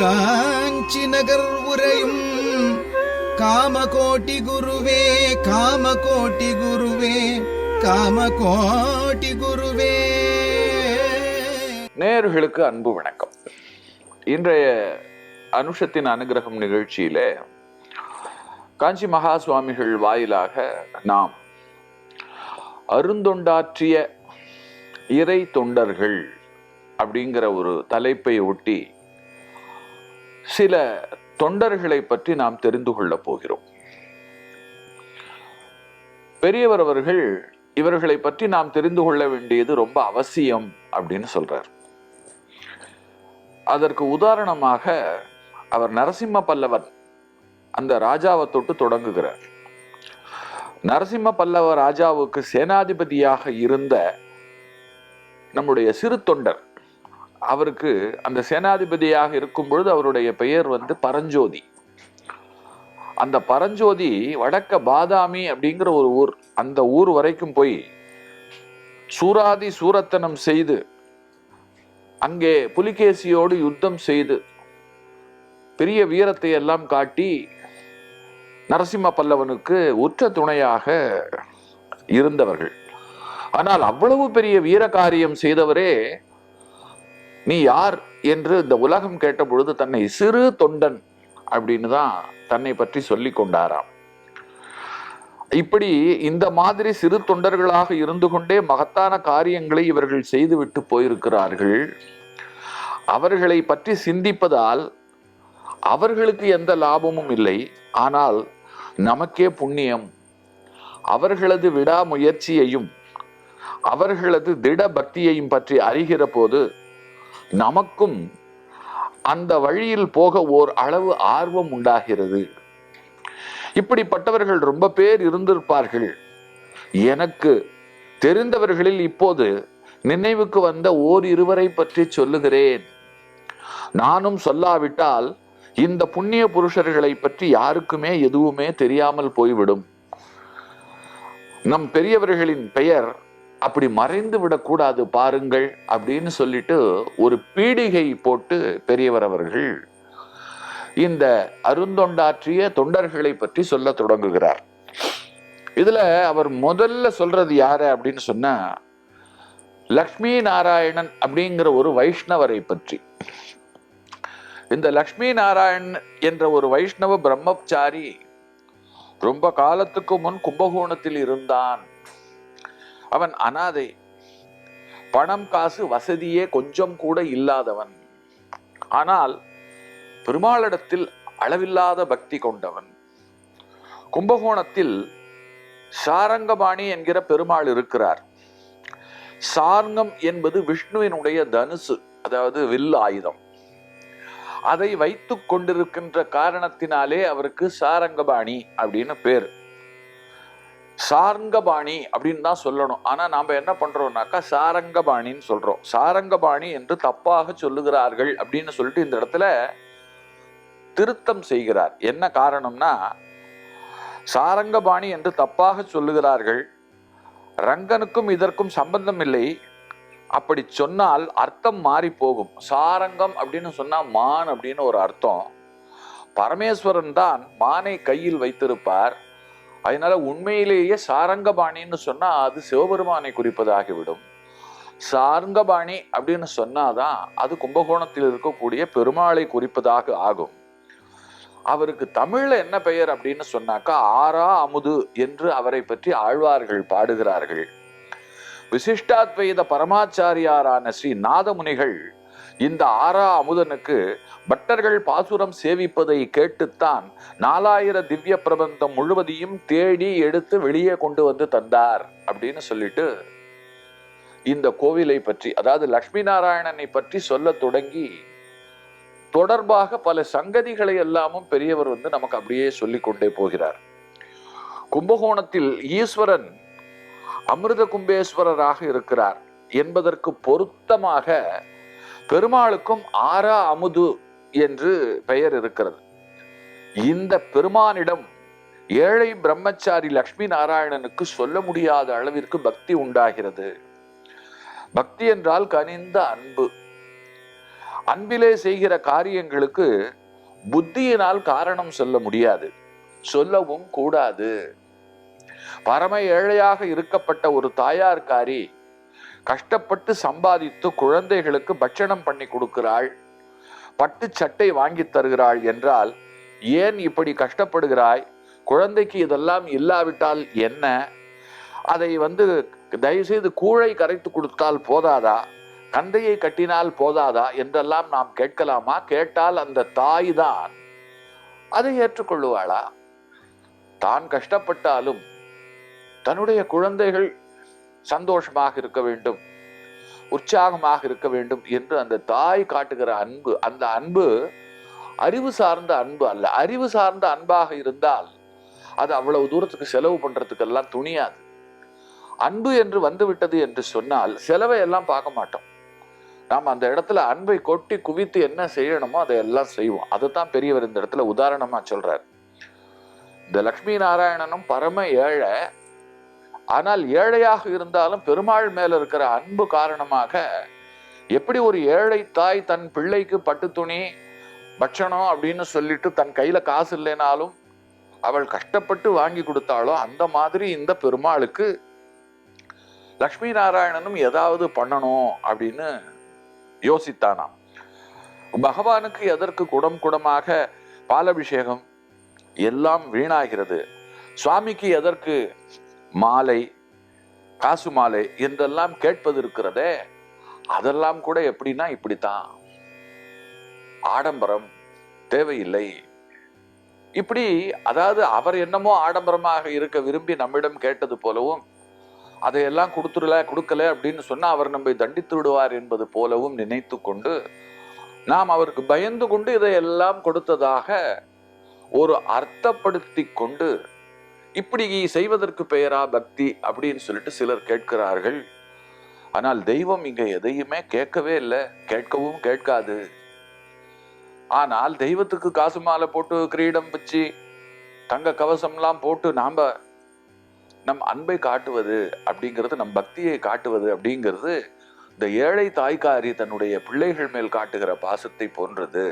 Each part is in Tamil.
காஞ்சி நகர் உரையும் காமகோட்டி குருவே காமகோட்டி குருவே காமகோட்டி குருவே. நேயர்களுக்கு அன்பு வணக்கம். இன்றைய அனுஷத்தின் அனுகிரகம் நிகழ்ச்சியில காஞ்சி மகா சுவாமிகள் வாயிலாக நாம் அருந்தொண்டாற்றிய இறை தொண்டர்கள் அப்படிங்கிற ஒரு தலைப்பை ஒட்டி சில தொண்டர்களை பற்றி நாம் தெரிந்து கொள்ளப் போகிறோம். பெரியவர் அவர்கள் இவர்களை பற்றி நாம் தெரிந்து கொள்ள வேண்டியது ரொம்ப அவசியம் அப்படின்னு சொல்றார். அதற்கு உதாரணமாக அவர் நரசிம்ம பல்லவன் அந்த ராஜாவை தொட்டு தொடங்குகிறார். நரசிம்ம பல்லவ ராஜாவுக்கு சேனாதிபதியாக இருந்த நம்முடைய சிறு தொண்டர் அவருக்கு அந்த சேனாதிபதியாக இருக்கும் பொழுது அவருடைய பெயர் வந்து பரஞ்சோதி. அந்த பரஞ்சோதி வடக்க பாதாமி அப்படிங்கிற ஒரு ஊர் அந்த ஊர் வரைக்கும் போய் சூராதி சூரத்தனம் செய்து அங்கே புலிகேசியோடு யுத்தம் செய்து பெரிய வீரத்தை எல்லாம் காட்டி நரசிம்ம பல்லவனுக்கு உற்ற துணையாக இருந்தவர்கள். ஆனால் அவ்வளவு பெரிய வீர காரியம் செய்தவரே நீ யார் என்று இந்த உலகம் கேட்ட பொழுது தன்னை சிறு தொண்டன் அப்படின்னு தான் தன்னை பற்றி சொல்லி கொண்டாராம். இப்படி இந்த மாதிரி சிறு தொண்டர்களாக இருந்து கொண்டே மகத்தான காரியங்களை இவர்கள் செய்துவிட்டு போயிருக்கிறார்கள். அவர்களை பற்றி சிந்திப்பதால் அவர்களுக்கு எந்த லாபமும் இல்லை. ஆனால் நமக்கே புண்ணியம். அவர்களது விடாமுயற்சியையும் அவர்களது திட பக்தியையும் பற்றி அறிகிற போது நமக்கும் அந்த வழியில் போக ஓர் அளவு ஆர்வம் உண்டாகிறது. இப்படிப்பட்டவர்கள் ரொம்ப பேர் இருந்திருப்பார்கள். எனக்கு தெரிந்தவர்களில் இப்போது நினைவுக்கு வந்த ஓர் இருவரை பற்றி சொல்லுகிறேன். நானும் சொல்லாவிட்டால் இந்த புண்ணிய புருஷர்களை பற்றி யாருக்குமே எதுவுமே தெரியாமல் போய்விடும். நம் பெரியவர்களின் பெயர் அப்படி மறைந்து விடக்கூடாது பாருங்கள் அப்படின்னு சொல்லிட்டு ஒரு பீடிகை போட்டு பெரியவர் அவர்கள் இந்த அருந்தொண்டாற்றிய தொண்டர்களை பற்றி சொல்ல தொடங்குகிறார். இதுல அவர் முதல்ல சொல்றது யாரு அப்படின்னு சொன்னா லக்ஷ்மி நாராயணன் அப்படிங்கிற ஒரு வைஷ்ணவரை பற்றி. இந்த லக்ஷ்மி நாராயண் என்ற ஒரு வைஷ்ணவ பிரம்மச்சாரி ரொம்ப காலத்துக்கு முன் கும்பகோணத்தில் இருந்தான். அவன் அனாதை. பணம் காசு வசதியே கொஞ்சம் கூட இல்லாதவன். ஆனால் பெருமாளிடத்தில் அளவில்லாத பக்தி கொண்டவன். கும்பகோணத்தில் சாரங்கபாணி என்கிற பெருமாள் இருக்கிறார். சார்ங்கம் என்பது விஷ்ணுவினுடைய தனுசு அதாவது வில் ஆயுதம். அதை வைத்துக் கொண்டிருக்கின்ற காரணத்தினாலே அவருக்கு சாரங்கபாணி அப்படின்னு பேர். சாரங்கபாணி அப்படின்னு தான் சொல்லணும். ஆனால் நாம் என்ன பண்ணுறோம்னாக்கா சாரங்கபாணின்னு சொல்கிறோம் சாரங்கபாணி என்று தப்பாக சொல்லுகிறார்கள் அப்படின்னு சொல்லிட்டு இந்த இடத்துல திருத்தம் செய்கிறார். என்ன காரணம்னா சாரங்கபாணி என்று தப்பாக சொல்லுகிறார்கள். ரங்கனுக்கும் இதற்கும் சம்பந்தம் இல்லை. அப்படி சொன்னால் அர்த்தம் மாறி போகும். சாரங்கம் அப்படின்னு சொன்னால் மான் அப்படின்னு ஒரு அர்த்தம். பரமேஸ்வரன் தான் மானை கையில் வைத்திருப்பார். அதனால உண்மையிலேயே சாரங்கபாணின்னு சொன்னா அது சிவபெருமானை குறிப்பதாகிவிடும். சாரங்கபாணி அப்படின்னு சொன்னாதான் அது கும்பகோணத்தில் இருக்கக்கூடிய பெருமாளை குறிப்பதாக ஆகும். அவருக்கு தமிழ்ல என்ன பெயர் அப்படின்னு சொன்னாக்கா ஆரா அமுது என்று அவரை பற்றி ஆழ்வார்கள் பாடுகிறார்கள். விசிஷ்டாத்வைத பரமாச்சாரியாரான ஸ்ரீ நாதமுனிகள் இந்த ஆறா அமுதனுக்கு பட்டர்கள் பாசுரம் சேவிப்பதை கேட்டுத்தான் நாலாயிர திவ்ய பிரபந்தம் முழுவதையும் தேடி எடுத்து வெளியே கொண்டு வந்து தந்தார் அப்படின்னு சொல்லிட்டு இந்த கோவிலை பற்றி அதாவது லக்ஷ்மி நாராயணனை பற்றி சொல்ல தொடங்கி தொடர்பாக பல சங்கதிகளை எல்லாமும் பெரியவர் வந்து நமக்கு அப்படியே சொல்லிக் கொண்டே போகிறார். கும்பகோணத்தில் ஈஸ்வரன் அமிர்த கும்பேஸ்வரராக இருக்கிறார் என்பதற்கு பொருத்தமாக பெருமாளுக்கும் ஆரா அமுது என்று பெயர் இருக்கிறது. இந்த பெருமானிடம் ஏழை பிரம்மச்சாரி லக்ஷ்மி நாராயணனுக்கு சொல்ல முடியாத அளவிற்கு பக்தி உண்டாகிறது. பக்தி என்றால் கனிந்த அன்பு. அன்பிலே செய்கிற காரியங்களுக்கு புத்தியினால் காரணம் சொல்ல முடியாது. சொல்லவும் கூடாது. பரம ஏழையாக இருக்கப்பட்ட ஒரு தாயார்காரி கஷ்டப்பட்டு சம்பாதித்து குழந்தைகளுக்கு பட்சணம் பண்ணி கொடுக்கிறாள். பட்டு சட்டை வாங்கி தருகிறாள் என்றால் ஏன் இப்படி கஷ்டப்படுகிறாய்? குழந்தைக்கு இதெல்லாம் இல்லாவிட்டால் என்ன? அதை வந்து தயவுசெய்து கூழை கரைத்து கொடுத்தால் போதாதா? கந்தையை கட்டினால் போதாதா? என்றெல்லாம் நாம் கேட்கலாமா? கேட்டால் அந்த தாய் தான் அதை ஏற்றுக்கொள்ளுவாளா? தான் கஷ்டப்பட்டாலும் தன்னுடைய குழந்தைகள் சந்தோஷமாக இருக்க வேண்டும் உற்சாகமாக இருக்க வேண்டும் என்று அந்த தாய் காட்டுகிற அன்பு அந்த அன்பு அறிவு சார்ந்த அன்பு அல்ல. அறிவு சார்ந்த அன்பாக இருந்தால் அது அவ்வளவு தூரத்துக்கு செலவு பண்றதுக்கெல்லாம் துணியாது. அன்பு என்று வந்துவிட்டது என்று சொன்னால் செலவை எல்லாம் பார்க்க மாட்டோம். நாம் அந்த இடத்துல அன்பை கொட்டி குவித்து என்ன செய்யணுமோ அதை எல்லாம் செய்வோம். அதுதான் பெரியவர் இந்த இடத்துல உதாரணமா சொல்றார். இந்த லக்ஷ்மி நாராயணனும் பரம ஏழை ஆனால் ஏழையாக இருந்தாலும் பெருமாள் மேல இருக்கிற அன்பு காரணமாக எப்படி ஒரு ஏழை தாய் தன் பிள்ளைக்கு பட்டு துணி பட்சணம் அப்படின்னு சொல்லிட்டு தன் கையில காசு இல்லைனாலும் அவள் கஷ்டப்பட்டு வாங்கி கொடுத்தாளோ அந்த மாதிரி இந்த பெருமாளுக்கு லக்ஷ்மி நாராயணனும் ஏதாவது பண்ணணும் அப்படின்னு யோசித்தானாம். பகவானுக்கு எதற்கு குடம் குடமாக பாலபிஷேகம் எல்லாம் வீணாகிறது? சுவாமிக்கு எதற்கு மாலை காசு மாலை என்றெல்லாம் கேட்பது இருக்கிறதே அதெல்லாம் கூட எப்படின்னா இப்படித்தான். ஆடம்பரம் தேவையில்லை. இப்படி அதாவது அவர் என்னமோ ஆடம்பரமாக இருக்க விரும்பி நம்மிடம் கேட்டது போலவும் அதையெல்லாம் கொடுத்துடல கொடுக்கல அப்படின்னு சொன்னால் அவர் நம்மை தண்டித்து விடுவார் என்பது போலவும் நினைத்து கொண்டு நாம் அவருக்கு பயந்து கொண்டு இதையெல்லாம் கொடுத்ததாக ஒரு அர்த்தப்படுத்தி கொண்டு இப்படி செய்வதற்கு பெயரா பக்தி அப்படின்னு சொல்லிட்டு சிலர் கேட்கிறார்கள். ஆனால் தெய்வம் இங்க எதையுமே கேட்கவே இல்லை. கேட்கவும் கேட்காது. ஆனால் தெய்வத்துக்கு காசு மாலை போட்டு கிரீடம் வச்சு தங்க கவசம்லாம் போட்டு நாம நம் அன்பை காட்டுவது அப்படிங்கிறது நம் பக்தியை காட்டுவது அப்படிங்கிறது இந்த ஏழை தாய்க்காரி தன்னுடைய பிள்ளைகள் மேல் காட்டுகிற பாசத்தை போன்றது.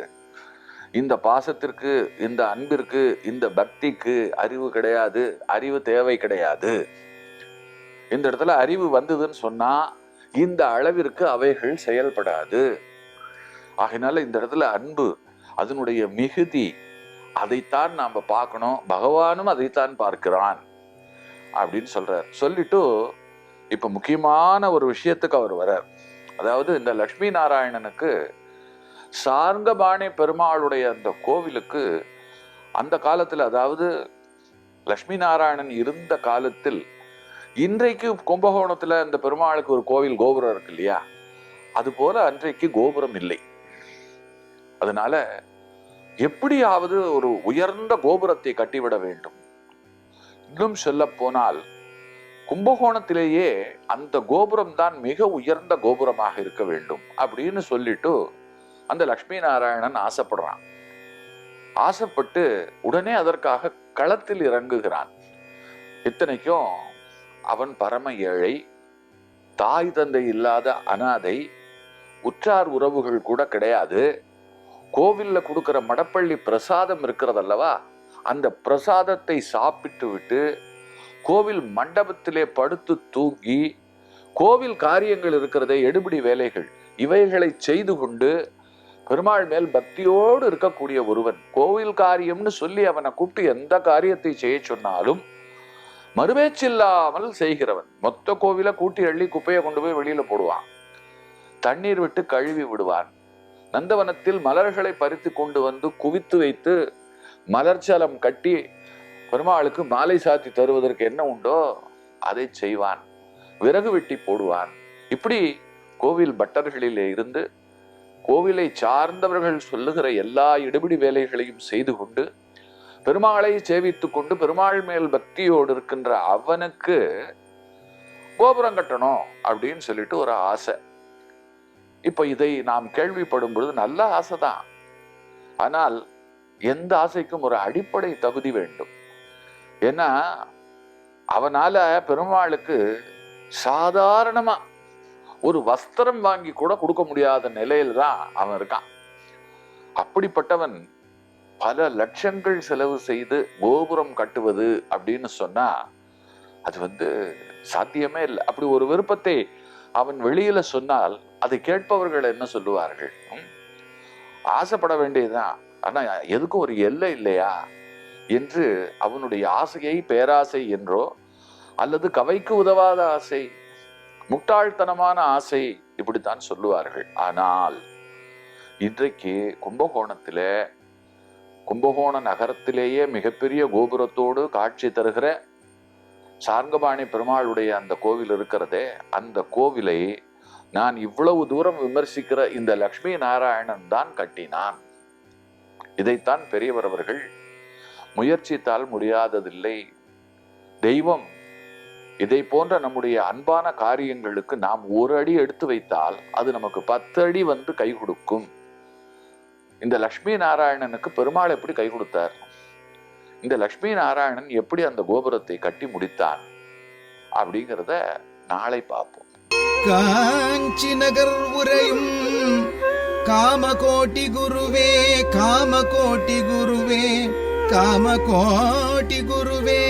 இந்த பாசத்திற்கு இந்த அன்பிற்கு இந்த பக்திக்கு அறிவு கிடையாது அறிவு தேவை கிடையாது. இந்த இடத்துல அறிவு வந்ததுன்னு சொன்னா இந்த அளவிற்கு அவைகள் செயல்படாது. ஆகினால இந்த இடத்துல அன்பு அதனுடைய மிகுதி அதைத்தான் நாம பார்க்கணும். பகவானும் அதைத்தான் பார்க்கிறான் அப்படின்னு சொல்றார். சொல்லிட்டு இப்ப முக்கியமான ஒரு விஷயத்துக்கு அவர் வர்றார். அதாவது இந்த லக்ஷ்மி நாராயணனுக்கு சார்ங்கபாணி பெருமாளுடைய அந்த கோவிலுக்கு அந்த காலத்தில் அதாவது லக்ஷ்மி நாராயணன் இருந்த காலத்தில் இன்றைக்கு கும்பகோணத்தில் இந்த பெருமாளுக்கு ஒரு கோவில் கோபுரம் இருக்கு இல்லையா? அது போல அன்றைக்கு கோபுரம் இல்லை. அதனால எப்படியாவது ஒரு உயர்ந்த கோபுரத்தை கட்டிவிட வேண்டும். இன்னும் சொல்ல போனால் கும்பகோணத்திலேயே அந்த கோபுரம் தான் மிக உயர்ந்த கோபுரமாக இருக்க வேண்டும் அப்படின்னு சொல்லிட்டு அந்த லக்ஷ்மி நாராயணன் ஆசைப்படுறான். ஆசைப்பட்டு உடனே அதற்காக களத்தில் இறங்குகிறான். இத்தனைக்கும் அவன் பரம ஏழை தாய் தந்தை இல்லாத அனாதை உற்றார் உறவுகள் கூட கிடையாது. கோவில்ல கொடுக்கிற மடப்பள்ளி பிரசாதம் இருக்கிறதல்லவா? அந்த பிரசாதத்தை சாப்பிட்டு விட்டு கோவில் மண்டபத்திலே படுத்து தூங்கி கோவில் காரியங்கள் இருக்கிறதே எடுபிடி வேலைகள் இவைகளை செய்து கொண்டு பெருமாள் மேல் பக்தியோடு இருக்கக்கூடிய ஒருவன் கோவில் காரியம்னு சொல்லி அவனை கூப்பிட்டு எந்த காரியத்தை செய்ய சொன்னாலும் மறுபேச்சில்லாமல் செய்கிறவன். மொத்த கோவில கூட்டி அள்ளி குப்பையை கொண்டு போய் வெளியில போடுவான். தண்ணீர் விட்டு கழுவி விடுவான். நந்தவனத்தில் மலர்களை பறித்து கொண்டு வந்து குவித்து வைத்து மலர்ச்சலம் கட்டி பெருமாளுக்கு மாலை சாத்தி தருவதற்கு என்ன உண்டோ அதை செய்வான். விறகு வெட்டி போடுவான். இப்படி கோவில் பட்டர்களிலே இருந்து கோவிலை சார்ந்தவர்கள் சொல்லுகிற எல்லா இடுபிடி வேலைகளையும் செய்து கொண்டு பெருமாளை சேவித்து கொண்டு பெருமாள் மேல் பக்தியோடு இருக்கின்ற அவனுக்கு கோபுரம் கட்டணும் அப்படின்னு சொல்லிட்டு ஒரு ஆசை. இப்ப இதை நாம் கேள்விப்படும் பொழுது நல்ல ஆசைதான். ஆனால் எந்த ஆசைக்கும் ஒரு அடிப்படை தகுதி வேண்டும். ஏன்னா அவனால பெருமாளுக்கு சாதாரணமா ஒரு வஸ்திரம் வாங்கி கூட கொடுக்க முடியாத நிலையில தான் அவன் இருக்கான். அப்படிப்பட்டவன் பல லட்சங்கள் செலவு செய்து கோபுரம் கட்டுவது அப்படின்னு சொன்னா அது வந்து சாத்தியமே இல்லை. அப்படி ஒரு விருப்பத்தை அவன் வெளியில சொன்னால் அதை கேட்பவர்கள் என்ன சொல்லுவார்கள்? ஆசைப்பட வேண்டியதுதான். ஆனா எதுக்கும் ஒரு எல்லை இல்லையா? என்று அவனுடைய ஆசையை பேராசை என்றோ அல்லது கவைக்கு உதவாத ஆசை முட்டாள்தனமான ஆசை இப்படித்தான் சொல்லுவார்கள். ஆனால் இன்றைக்கு கும்பகோணத்தில் கும்பகோண நகரத்திலேயே மிகப்பெரிய கோபுரத்தோடு காட்சி தருகிற சார்கபாணி பெருமாளுடைய அந்த கோவில் இருக்கிறதே அந்த கோவிலை நான் இவ்வளவு தூரம் விமர்சிக்கிற இந்த லக்ஷ்மி நாராயணன் தான் கட்டினான். இதைத்தான் பெரியவர் அவர்கள் முயற்சித்தால் முடியாததில்லை. தெய்வம் இதை போன்ற நம்முடைய அன்பான காரியங்களுக்கு நாம் ஒரு அடி எடுத்து வைத்தால் அது நமக்கு பத்து அடி வந்து கை கொடுக்கும். இந்த லக்ஷ்மி நாராயணனுக்கு பெருமாள் எப்படி கை கொடுத்தார்? இந்த லக்ஷ்மி நாராயணன் எப்படி அந்த கோபுரத்தை கட்டி முடித்தான்? அப்படிங்கிறத நாளை பார்ப்போம். காஞ்சி நகர் உரையும் காமகோட்டி குருவே காமகோட்டி குருவே காமகோட்டி குருவே.